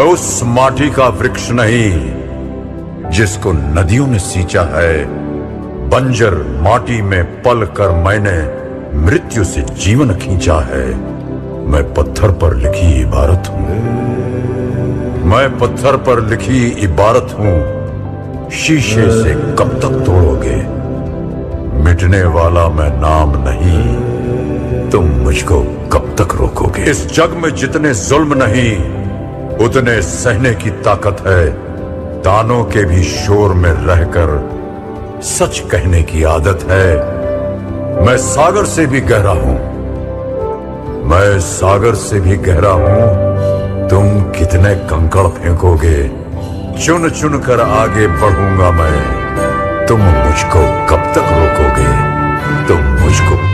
उस माटी का वृक्ष नहीं, जिसको नदियों ने सींचा है। बंजर माटी में पल कर मैंने मृत्यु से जीवन खींचा है। मैं पत्थर पर लिखी इबारत हूँ। मैं पत्थर पर लिखी इबारत हूँ। शीशे से कब तक तोड़ोगे? मिटने वाला मैं नाम नहीं। तुम मुझको कब तक रोकोगे? इस जग में जितने जुल्म नहीं उतने सहने की ताकत है तानों के भी शोर में रहकर सच कहने की आदत है। मैं सागर से भी गहरा हूँ। मैं सागर से भी गहरा हूँ। तुम कितने कंकड़ फेंकोगे? चुन चुन कर आगे बढ़ूँगा मैं। तुम मुझको कब तक रोकोगे? तुम मुझको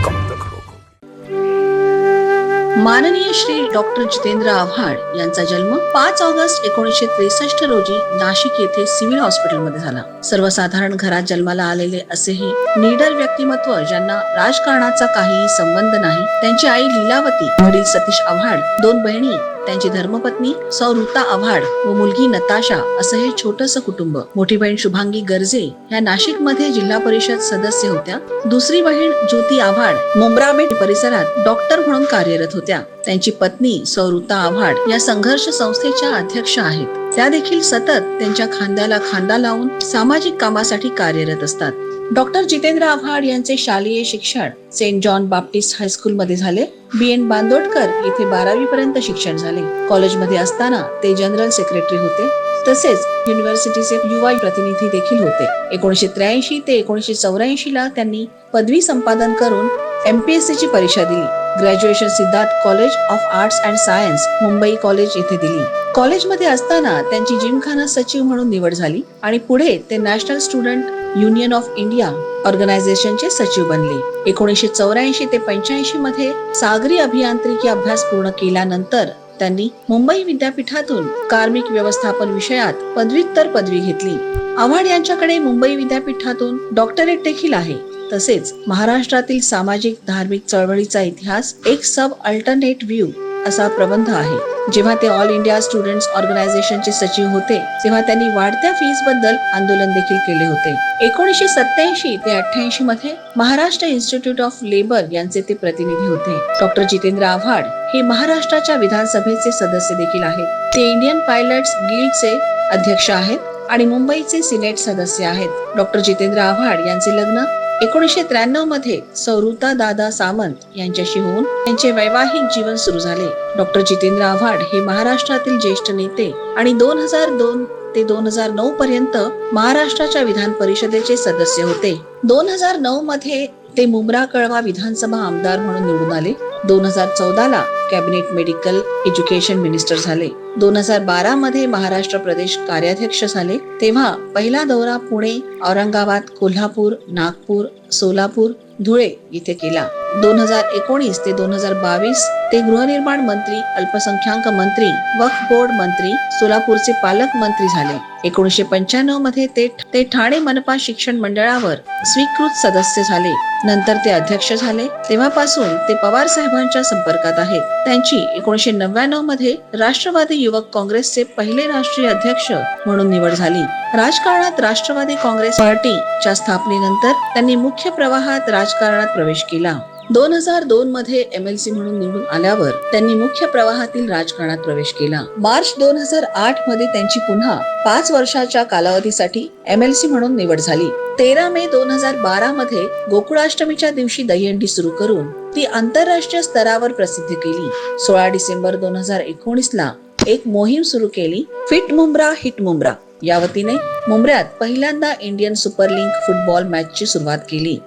माननीय श्री डॉक्टर जितेंद्र आव्हाड यांचा जन्म पाच ऑगस्ट एकोणीसशे त्रेसष्ट रोजी नाशिक येथे सिव्हिल हॉस्पिटलमध्ये झाला. सर्वसाधारण घरात जन्माला आलेले असेही निडर व्यक्तिमत्व ज्यांना राजकारणाचा काहीही संबंध नाही त्यांची आई लीलावती वडील सतीश आव्हाड दोन बहिणी त्यांची धर्मपत्नी सौ आव्हाड व मुलगी नताशा असं हे छोटस कुटुंब. मोठी बहीण शुभांगी गर्जे ह्या नाशिकमध्ये जिल्हा परिषद सदस्य होत्या. दुसरी बहीण ज्योती आव्हाड मुंब्रामेट परिसरात डॉक्टर म्हणून कार्यरत होत्या. त्यांची पत्नी सौ आव्हाड या संघर्ष संस्थेच्या अध्यक्ष आहेत. त्या देखील सतत त्यांच्या खांद्याला खांदा लावून सामाजिक कामासाठी कार्यरत असतात. डॉक्टर जितेंद्र आव्हाड यांचे शालेय शिक्षण सेंट जॉन बाप्टिस्ट हायस्कूल मध्ये झाले. बी एन बांदोडकर येथे बारावी पर्यंत शिक्षण झाले. कॉलेजमध्ये असताना ते जनरल सेक्रेटरी होते. तसेच युनिव्हर्सिटीचे युवा प्रतिनिधी देखील होते. एकोणीशे त्र्याऐंशी ते एकोणीशे चौऱ्याऐंशी ला त्यांनी पदवी संपादन करून एमपीएससी ची परीक्षा दिली. Graduation Siddharth college of arts and science Mumbai college येथे दिली. कॉलेजमध्ये असताना त्यांची जिमखाना सचिव म्हणून निवड झाली आणि पुढे ते national student union of India ऑर्गनायझेशनचे सचिव बनले. एकोणीसशे चौऱ्याऐंशी ते पंच्याऐंशी मध्ये सागरी अभियांत्रिकी अभ्यास पूर्ण केल्यानंतर त्यांनी मुंबई विद्यापीठातून कार्मिक व्यवस्थापन विषयात पदव्युत्तर पदवी घेतली. आव्हाड यांच्याकडे मुंबई विद्यापीठातून डॉक्टरेट देखील आहे. तसेच महाराष्ट्रातील सामाजिक धार्मिक चळवळीचा इतिहास एक सब अल्टरनेट व्ह्यू असा प्रबंध आहे. जेव्हा ते ऑल इंडिया स्टुडंट्स ऑर्गनायझेशनचे सचिव होते तेव्हा त्यांनी वाढत्या फीसबद्दल आंदोलन देखील केले होते. एकोणीसशे सत्याऐंशी ते अठ्ठ्याऐंशी मध्ये महाराष्ट्र इन्स्टिट्यूट ऑफ लेबर यांचे ते प्रतिनिधी होते. डॉक्टर जितेंद्र आव्हाड हे महाराष्ट्राच्या विधानसभेचे सदस्य देखील आहेत. ते इंडियन पायलट्स गिल्डचे अध्यक्ष आहेत आणि मुंबईचे सिनेट सदस्य आहेत. डॉक्टर जितेंद्र आव्हाड यांचे लग्न एकोणीसशे त्र्याण्णवमध्ये सौरुता दादा सामंत यांच्याशी होऊन त्यांचे वैवाहिक जीवन सुरू झाले. डॉक्टर जितेंद्र आव्हाड हे महाराष्ट्रातील ज्येष्ठ नेते आणि दोन हजार दोन ते दोन हजार नऊ पर्यंत महाराष्ट्राच्या विधान परिषदेचे सदस्य होते. दोन हजार नऊ मध्ये ते मुंब्रा कळवा विधानसभा आमदार म्हणून निवडून आले. दोन हजार चौदा ला कॅबिनेट मेडिकल एज्युकेशन मिनिस्टर झाले. दोन हजार बारा मध्ये महाराष्ट्र प्रदेश कार्याध्यक्ष झाले. तेव्हा पहिला दौरा पुणे औरंगाबाद कोल्हापूर नागपूर सोलापूर धुळे इथे केला. दोन हजार एकोणीस ते दोन हजार बावीस ते गृहनिर्माण मंत्री अल्पसंख्याक मंत्री वक्फ बोर्ड मंत्री सोलापूरचे पालक मंत्री झाले. एकोणीसशे पंच्याण्णवमध्ये ते ते ठाणे मनपा शिक्षण मंडळावर स्वीकृत सदस्य झाले. नंतर ते अध्यक्ष झाले. तेव्हापासून ते पवार साहेबांच्या संपर्कात आहेत. त्यांची एकोणीसशे नव्याण्णवमध्ये राष्ट्रवादी युवक काँग्रेसचे पहिले राष्ट्रीय अध्यक्ष म्हणून निवड झाली. राजकारणात राष्ट्रवादी काँग्रेस पार्टीच्या स्थापनेनंतर त्यांनी मुख्य प्रवाहात राजकारणात प्रवेश केला. दोन हजार दोन मध्ये सी म्हणून निवडून आल्यावर त्यांनी मुख्य प्रवाहातील राजकारणात प्रवेश केला. मार्च दोन हजार आठमध्ये त्यांची पुन्हा पाच वर्षाच्या कालावधीसाठी एम एल सी म्हणून निवड झाली. तेरा मे दोन हजार बारा मध्ये गोकुळाष्टमीच्या दिवशी दहीहंडी सुरू करून ती आंतरराष्ट्रीय स्तरावर प्रसिद्ध केली. सोळा डिसेंबर दोन हजार एकोणीस ला एक मोहीम सुरू केली फिट मुंब्रा हिट मुंब्रा. या वतीने मुंब्र्यात पहिल्यांदा इंडियन सुपर लीग फुटबॉल मॅचची सुरुवात केली.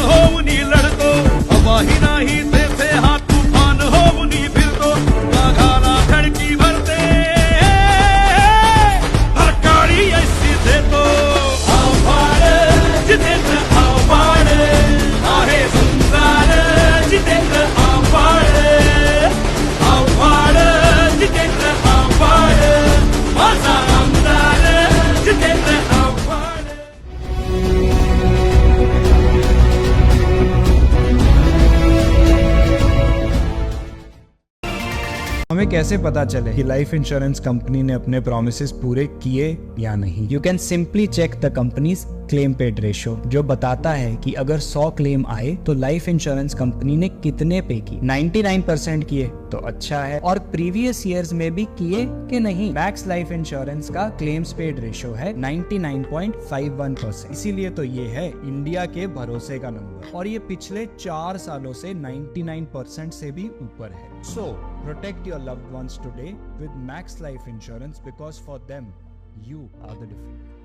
होऊन लढतो. हवाही नाही कैसे पता चले कि लाइफ इंश्योरेंस कंपनी ने अपने प्रोमिस पूरे किए या नहीं? You can simply check the companies claim paid ratio जो बताता है कि अगर 100 क्लेम आए तो लाइफ इंश्योरेंस कंपनी ने कितने पे की 99% किए तो अच्छा है। और प्रीवियस ईयर्स में भी किए कि नहीं? मैक्स लाइफ इंश्योरेंस का क्लेम्स पेड रेशो है 99.51 परसेंट इसीलिए तो ये है इंडिया के भरोसे का नंबर और ये पिछले चार सालों से 99 परसेंट से भी ऊपर है। So Protect your loved ones today with Max Life Insurance because for them, you are the difference.